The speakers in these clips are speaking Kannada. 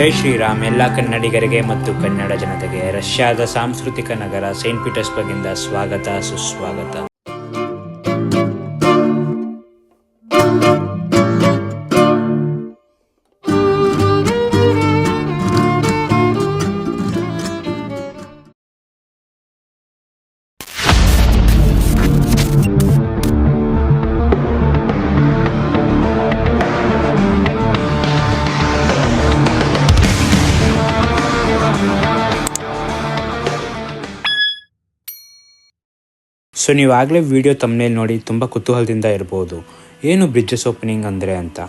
ಜೈ ಶ್ರೀರಾಮ್ ಎಲ್ಲ ಕನ್ನಡಿಗರಿಗೆ ಮತ್ತು ಕನ್ನಡ ಜನತೆಗೆ ರಷ್ಯಾದ ಸಾಂಸ್ಕೃತಿಕ ನಗರ ಸೇಂಟ್ ಪೀಟರ್ಸ್ಬರ್ಗಿಂದ ಸ್ವಾಗತ ಸುಸ್ವಾಗತ. ಸೊ ನೀವಾಗಲೇ ವಿಡಿಯೋ ತಮ್ಮನೇಲಿ ನೋಡಿ ತುಂಬ ಕುತೂಹಲದಿಂದ ಇರ್ಬೋದು. ಏನು ಬ್ರಿಡ್ಜಸ್ ಓಪನಿಂಗ್ ಅಂದರೆ ಅಂತ?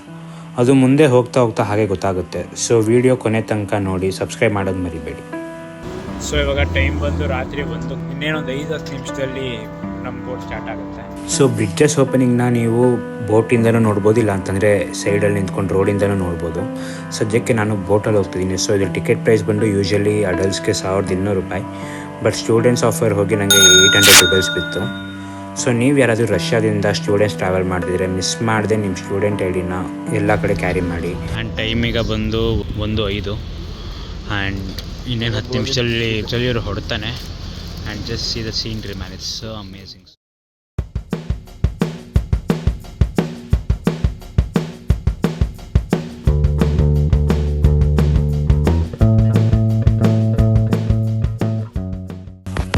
ಅದು ಮುಂದೆ ಹೋಗ್ತಾ ಹೋಗ್ತಾ ಹಾಗೆ ಗೊತ್ತಾಗುತ್ತೆ. ಸೊ ವಿಡಿಯೋ ಕೊನೆ ತನಕ ನೋಡಿ ಸಬ್ಸ್ಕ್ರೈಬ್ ಮಾಡೋದು ಮರಿಬೇಡಿ. ಸೊ ಇವಾಗ ಟೈಮ್ ಬಂದು ರಾತ್ರಿ ಬಂದು ಇನ್ನೇನೊಂದು ಐದು ಹತ್ತು ನಿಮಿಷದಲ್ಲಿ ನಮ್ಮ ಬೋಟ್ ಸ್ಟಾರ್ಟ್ ಆಗುತ್ತೆ. ಸೊ ಬ್ರಿಡ್ಜಸ್ ಓಪನಿಂಗ್ನ ನೀವು ಬೋಟಿಂದನೂ ನೋಡ್ಬೋದು ಇಲ್ಲ ಅಂತಂದರೆ ಸೈಡಲ್ಲಿ ನಿಂತ್ಕೊಂಡು ರೋಡಿಂದನೂ ನೋಡ್ಬೋದು. ಸದ್ಯಕ್ಕೆ ನಾನು ಬೋಟಲ್ಲಿ ಹೋಗ್ತಿದ್ದೀನಿ. ಸೊ ಇದ್ರ ಟಿಕೆಟ್ ಪ್ರೈಸ್ ಬಂದು ಯೂಶಲಿ ಅಡಲ್ಟ್ಸ್ಗೆ ಸಾವಿರದ ಇನ್ನೂರು ರೂಪಾಯಿ. ಬಟ್ ಸ್ಟೂಡೆಂಟ್ಸ್ ಆಫರ್ ಹೋಗಿ ನನಗೆ ಏಯ್ಟ್ ಹಂಡ್ರೆಡ್ ರುಪೀಸ್ ಬಿತ್ತು. ಸೊ ನೀವು ಯಾರಾದರೂ ರಷ್ಯಾದಿಂದ ಸ್ಟೂಡೆಂಟ್ಸ್ ಟ್ರಾವೆಲ್ ಮಾಡ್ತಿದ್ರೆ ಮಿಸ್ ಮಾಡಿದೆ ನಿಮ್ಮ ಸ್ಟೂಡೆಂಟ್ ಐ ಡಿನ ಎಲ್ಲ ಕಡೆ ಕ್ಯಾರಿ ಮಾಡಿ. ಆ್ಯಂಡ್ ಟೈಮಿಗೆ ಬಂದು ಒಂದು ಐದು. ಆ್ಯಂಡ್ ಇನ್ನೇನು ಹತ್ತು ನಿಮಿಷದಲ್ಲಿ ಚಳಿಯವರು ಹೊಡ್ತಾನೆ. And just see the scenery man it's amazing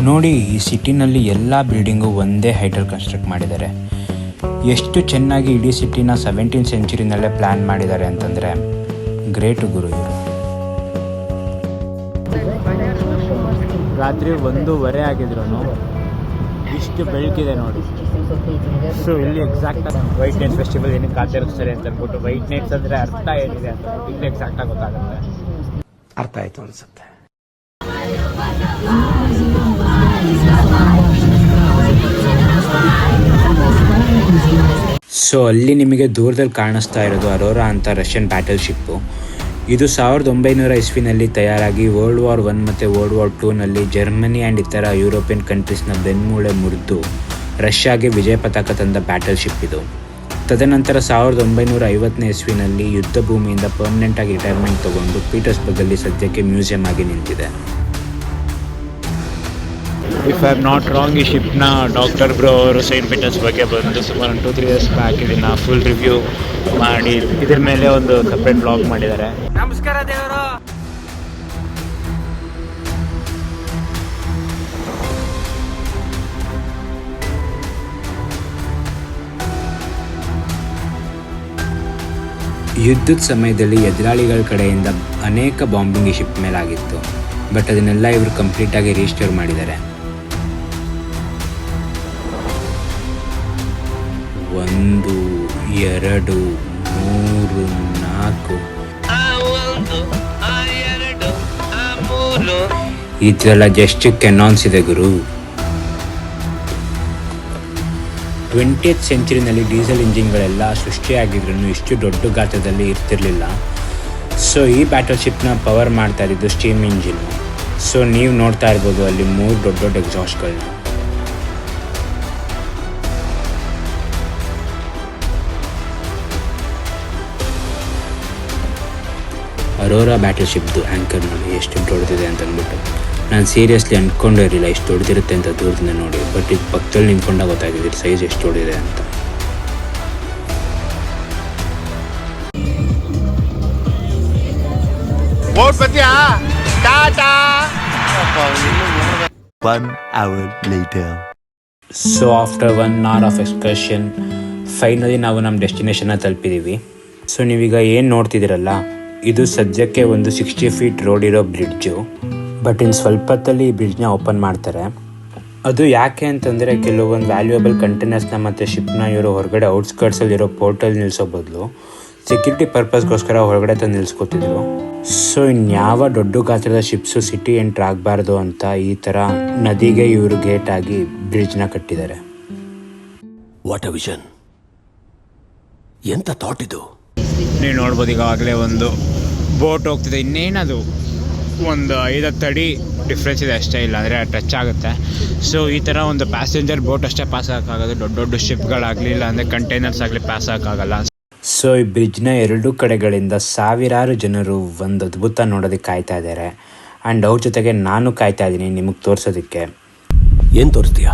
ನೋಡಿ ಈ ಸಿಟಿನಲ್ಲಿ ಎಲ್ಲ ಬಿಲ್ಡಿಂಗು ಒಂದೇ ಹೈಟಲ್ಲಿ ಕನ್ಸ್ಟ್ರಕ್ಟ್ ಮಾಡಿದ್ದಾರೆ. ಎಷ್ಟು ಚೆನ್ನಾಗಿ ಇಡೀ ಸಿಟಿನ ಸೆವೆಂಟೀನ್ ಸೆಂಚುರಿನಲ್ಲೇ ಪ್ಲ್ಯಾನ್ ಮಾಡಿದ್ದಾರೆ ಅಂತಂದರೆ ಗ್ರೇಟ್ ಗುರು ಇವರು ರಾತ್ರಿ ಒಂದೂವರೆ ಆಗಿದ್ರು ಇಷ್ಟು ಬೆಳಕಿದೆ ನೋಡಿ. ಸೊ ಇಲ್ಲಿ ಎಕ್ಸಾಕ್ಟ್ ವೈಟ್ ನೈಟ್ ಫೆಸ್ಟಿವಲ್ ಏನಕ್ಕೆ ಆಚರಿಸ್ತಾರೆ ಅಂತ ಅಂದ್ಬಿಟ್ಟು ವೈಟ್ ನೈಟ್ಸ್ ಅಂದರೆ ಅರ್ಥ ಏನಿದೆ ಅಂತ ಇಲ್ಲಿ ಎಕ್ಸಾಕ್ಟಾಗಿ ಗೊತ್ತಾಗುತ್ತೆ. ಅರ್ಥ ಆಯಿತು ಅನ್ಸುತ್ತೆ. ಸೊ ಅಲ್ಲಿ ನಿಮಗೆ ದೂರದಲ್ಲಿ ಕಾಣಿಸ್ತಾ ಇರೋದು ಅರೋರಾ ಅಂತ ರಷ್ಯನ್ ಬ್ಯಾಟಲ್ ಶಿಪ್ಪು ಇದು ಸಾವಿರದ ಒಂಬೈನೂರ ಇಸ್ವಿನಲ್ಲಿ ತಯಾರಾಗಿ ವರ್ಲ್ಡ್ ವಾರ್ ಒನ್ ಮತ್ತು ವರ್ಲ್ಡ್ ವಾರ್ ಟೂನಲ್ಲಿ ಜರ್ಮನಿ ಆ್ಯಂಡ್ ಇತರ ಯುರೋಪಿಯನ್ ಕಂಟ್ರೀಸ್ನ ಬೆನ್ಮೂಳೆ ಮುರಿದು ರಷ್ಯಾಗೆ ವಿಜಯ ಪತಾಕ ತಂದ ಬ್ಯಾಟಲ್ ಶಿಪ್ ಇದು. ತದನಂತರ ಸಾವಿರದ ಒಂಬೈನೂರ ಐವತ್ತನೇ ಇಸ್ವಿನಲ್ಲಿ ಯುದ್ಧ ಭೂಮಿಯಿಂದ ಪರ್ಮನೆಂಟ್ ಆಗಿ ರಿಟೈರ್ಮೆಂಟ್ ತಗೊಂಡು ಪೀಟರ್ಸ್ಬರ್ಗಲ್ಲಿ ಸದ್ಯಕ್ಕೆ ಮ್ಯೂಸಿಯಂ ಆಗಿ ನಿಂತಿದೆ. If I am not wrong ಈ ಶಿಪ್ನ ಡಾಕ್ಟರ್ ಬ್ರೋ ಅವರು ಸೈಂಟ್ ಪೀಟರ್ಸ್ ಬಗ್ಗೆ ಬಂದು ಸುಮಾರು ಒಂದು ಟೂ ತ್ರೀ ಇಯರ್ಸ್ ಬ್ಯಾಕ್ ಇದನ್ನು ಫುಲ್ ರಿವ್ಯೂ ಮಾಡಿ ಇದ್ರ ಮೇಲೆ ಒಂದು ಸಪ್ರೇಟ್ ಬ್ಲಾಗ್ ಮಾಡಿದ್ದಾರೆ. ನಮಸ್ಕಾರ ದೇವರು. ಯುದ್ಧದ ಸಮಯದಲ್ಲಿ ಎದುರಾಳಿಗಳ ಕಡೆಯಿಂದ ಅನೇಕ ಬಾಂಬಿಂಗ್ ಈ ಶಿಪ್ ಮೇಲಾಗಿತ್ತು. ಬಟ್ ಅದನ್ನೆಲ್ಲ ಇವರು ಕಂಪ್ಲೀಟಾಗಿ ರಿಜಿಸ್ಟರ್ ಮಾಡಿದ್ದಾರೆ. ಒಂದು ಎರಡು ಮೂರು ನಾಲ್ಕು. ಇದೆಲ್ಲ ಜಸ್ಟ್ ಕೆನಾನ್ಸ್ ಇದೆ ಗುರು. ಟ್ವೆಂಟಿಯತ್ ಸೆಂಚುರಿನಲ್ಲಿ ಡೀಸೆಲ್ ಇಂಜಿನ್ಗಳೆಲ್ಲ ಸೃಷ್ಟಿಯಾಗಿದ್ರು ಇಷ್ಟು ದೊಡ್ಡ ಗಾತ್ರದಲ್ಲಿ ಇರ್ತಿರ್ಲಿಲ್ಲ. ಸೊ ಈ ಬ್ಯಾಟಲ್ ಶಿಪ್ನ ಪವರ್ ಮಾಡ್ತಾ ಇದ್ದಿದ್ದು ಸ್ಟೀಮ್ ಇಂಜಿನ್ ಸೊ ನೀವು ನೋಡ್ತಾ ಇರ್ಬೋದು ಅಲ್ಲಿ ಮೂರು ದೊಡ್ಡ ದೊಡ್ಡ ಎಕ್ಸಾಸ್ಟ್ಗಳನ್ನ ಅರೋರಾ ಬ್ಯಾಟಲ್ ಶಿಪ್ದು ಆ್ಯಂಕರ್ ನೋಡಿ ಎಷ್ಟು ದೊಡ್ಡದಿದೆ ಅಂತ ಅಂದ್ಬಿಟ್ಟು ನಾನು ಸೀರಿಯಸ್ಲಿ ಅಂದ್ಕೊಂಡೇ ಇರಲಿಲ್ಲ ಇಷ್ಟು ದೊಡ್ಡದಿರುತ್ತೆ ಅಂತ ದೂರದಿಂದ ನೋಡಿ ಬಟ್ ಇದು ಪಕ್ಕದಲ್ಲಿ ನಿಂತ್ಕೊಂಡಾಗ ಗೊತ್ತಾಗಿದೆ ಸೈಜ್ ಎಷ್ಟು ದೊಡ್ಡದಿದೆ ಅಂತ. So after one hour of excursion finally ನಾವು ನಮ್ಮ ಡೆಸ್ಟಿನೇಷನ್ನ ತಲುಪಿದ್ದೀವಿ ಸೊ ನೀವೀಗ ಏನು ನೋಡ್ತಿದ್ದೀರಲ್ಲ ಇದು ಸದ್ಯಕ್ಕೆ ಒಂದು ಸಿಕ್ಸ್ಟಿ ಫೀಟ್ ರೋಡ್ ಇರೋ ಬ್ರಿಡ್ಜು ಬಟ್ ಇನ್ನು ಸ್ವಲ್ಪ ಹೊತ್ತಲ್ಲಿ ಈ ಬ್ರಿಡ್ಜ್ನ ಓಪನ್ ಮಾಡ್ತಾರೆ. ಅದು ಯಾಕೆ ಅಂತಂದರೆ ಕೆಲವೊಂದು ವ್ಯಾಲ್ಯೂಯಬಲ್ ಕಂಟೈನರ್ಸ್ನ ಮತ್ತು ಶಿಪ್ನ ಇವರು ಹೊರಗಡೆ ಔಟ್ಸ್ಕರ್ಟ್ಸಲ್ಲಿರೋ ಪೋರ್ಟಲ್ಲಿ ನಿಲ್ಲಿಸೋ ಬದಲು ಸೆಕ್ಯೂರಿಟಿ ಪರ್ಪಸ್ಗೋಸ್ಕರ ಹೊರಗಡೆ ತಂದು ನಿಲ್ಲಿಸ್ಕೊತಿದ್ರು ಸೊ ಇನ್ಯಾವ ದೊಡ್ಡ ಗಾತ್ರದ ಶಿಪ್ಸು ಸಿಟಿ ಎಂಟ್ರ್ ಆಗಬಾರ್ದು ಅಂತ ಈ ಥರ ನದಿಗೆ ಇವರು ಗೇಟ್ ಆಗಿ ಬ್ರಿಡ್ಜ್ನ ಕಟ್ಟಿದ್ದಾರೆ. ವಾಟ್ ಅ ವಿಷನ್ ಎಂಥ ಥಾಟ್ ಇದು? ನೀವು ನೋಡ್ಬೋದು ಈಗಾಗಲೇ ಒಂದು ಬೋಟ್ ಹೋಗ್ತಿದೆ. ಇನ್ನೇನದು? ಒಂದು ಐದತ್ತು ಅಡಿ ಡಿಫ್ರೆನ್ಸ್ ಇದೆ ಅಷ್ಟೇ ಇಲ್ಲ ಅಂದರೆ ಟಚ್ ಆಗುತ್ತೆ. ಸೊ ಈ ಥರ ಒಂದು ಪ್ಯಾಸೆಂಜರ್ ಬೋಟ್ ಅಷ್ಟೇ ಪಾಸ್ ಆಗೋಕ್ಕಾಗೋದು. ದೊಡ್ಡ ದೊಡ್ಡ ಶಿಪ್ಗಳಾಗಲಿ ಇಲ್ಲ ಅಂದರೆ ಕಂಟೈನರ್ಸ್ ಆಗಲಿ ಪಾಸ್ ಹಾಕಾಗಲ್ಲ ಸೊ ಸೊ ಈ ಬ್ರಿಡ್ಜ್ನ ಎರಡೂ ಕಡೆಗಳಿಂದ ಸಾವಿರಾರು ಜನರು ಒಂದು ಅದ್ಭುತ ನೋಡೋದಕ್ಕೆ ಕಾಯ್ತಾ ಇದ್ದಾರೆ. ಆ್ಯಂಡ್ ಅವ್ರ ಜೊತೆಗೆ ನಾನು ಕಾಯ್ತಾ ಇದ್ದೀನಿ ನಿಮಗೆ ತೋರಿಸೋದಕ್ಕೆ. ಏನು ತೋರಿಸ್ತೀಯಾ?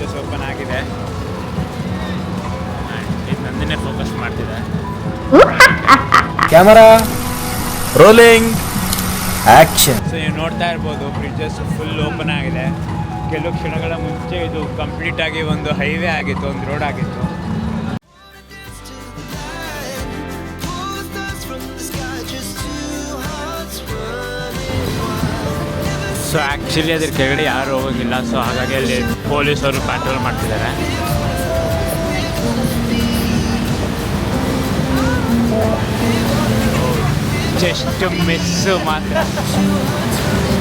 already open ಆಗಿದೆ. ನಂದಿನೇ ಫೋಕಸ್ ಮಾಡ್ತಿದೆ. ಕ್ಯಾಮರಾ ರೋಲಿಂಗ್ ಆಕ್ಷನ್ ಸೊ ನೀವು ನೋಡ್ತಾ ಇರ್ಬೋದು ಬ್ರಿಡ್ಜಸ್ ಫುಲ್ ಓಪನ್ ಆಗಿದೆ. ಕೆಲವು ಕ್ಷಣಗಳ ಮುಂಚೆ ಇದು ಕಂಪ್ಲೀಟ್ ಆಗಿ ಒಂದು ಹೈವೇ ಆಗಿತ್ತು ಒಂದು ರೋಡ್ ಆಗಿತ್ತು. ಸೊ ಆ್ಯಕ್ಚುಲಿ ಅದ್ರ ಕೆಳಗಡೆ ಯಾರು ಹೋಗಂಗಿಲ್ಲ. ಸೊ ಹಾಗಾಗಿ ಅಲ್ಲಿ ಪೊಲೀಸವರು ಕಂಟ್ರೋಲ್ ಮಾಡ್ತಿದ್ದಾರೆ. ಜಸ್ಟ್ ಮಿಸ್ ಮಾತ್ರ.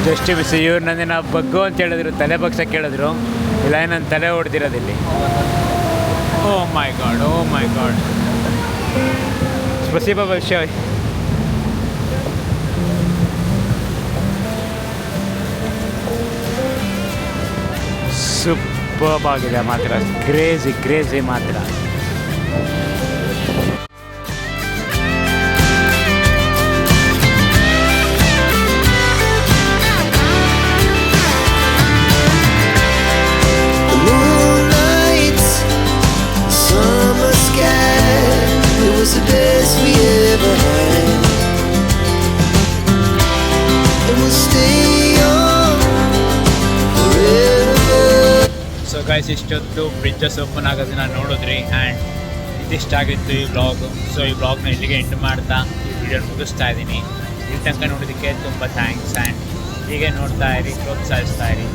ಜಸ್ಟ್ ಮಿಸ್ ಇವ್ರು ನನ್ನ ಬಗ್ಗು ಅಂತ ಹೇಳಿದ್ರು. ತಲೆ ಬಗ್ಸಕ್ಕೆ ಕೇಳಿದ್ರು. ಇಲ್ಲ ನನ್ನ ತಲೆ ಹೊಡೆದಿರೋದಿಲ್ಲಿ ಓ ಮೈ ಗಾಡ್ ಓ ಮೈ ಗಾಡ್ ಸ್ಪಸಿಬಾ ಭವಿಷ್ಯ. ಸೂಪರ್ಬ್ ಆಗಿದೆ ಮಾತ್ರ. ಕ್ರೇಜಿ ಕ್ರೇಜಿ ಮಾತ್ರ. ಇಷ್ಟೊತ್ತು ಬ್ರಿಡ್ಜಸ್ ಓಪನ್ ಆಗೋದನ್ನ ನೋಡಿದ್ರಿ ಆ್ಯಂಡ್ ಇದಿಷ್ಟಾಗಿತ್ತು ಈ ಬ್ಲಾಗ್ ಸೊ ಈ ಬ್ಲಾಗ್ನ ಇಲ್ಲಿಗೆ ಎಂಡ್ ಮಾಡ್ತಾ ಈ ವಿಡಿಯೋ ಮುಗಿಸ್ತಾ ಇದ್ದೀನಿ. ಇಲ್ಲಿ ತನಕ ನೋಡೋದಕ್ಕೆ ತುಂಬ ಥ್ಯಾಂಕ್ಸ್ ಆ್ಯಂಡ್ ಹೀಗೆ ನೋಡ್ತಾ ಇರಿ, ಪ್ರೋತ್ಸಾಹಿಸ್ತಾ ಇರಿ.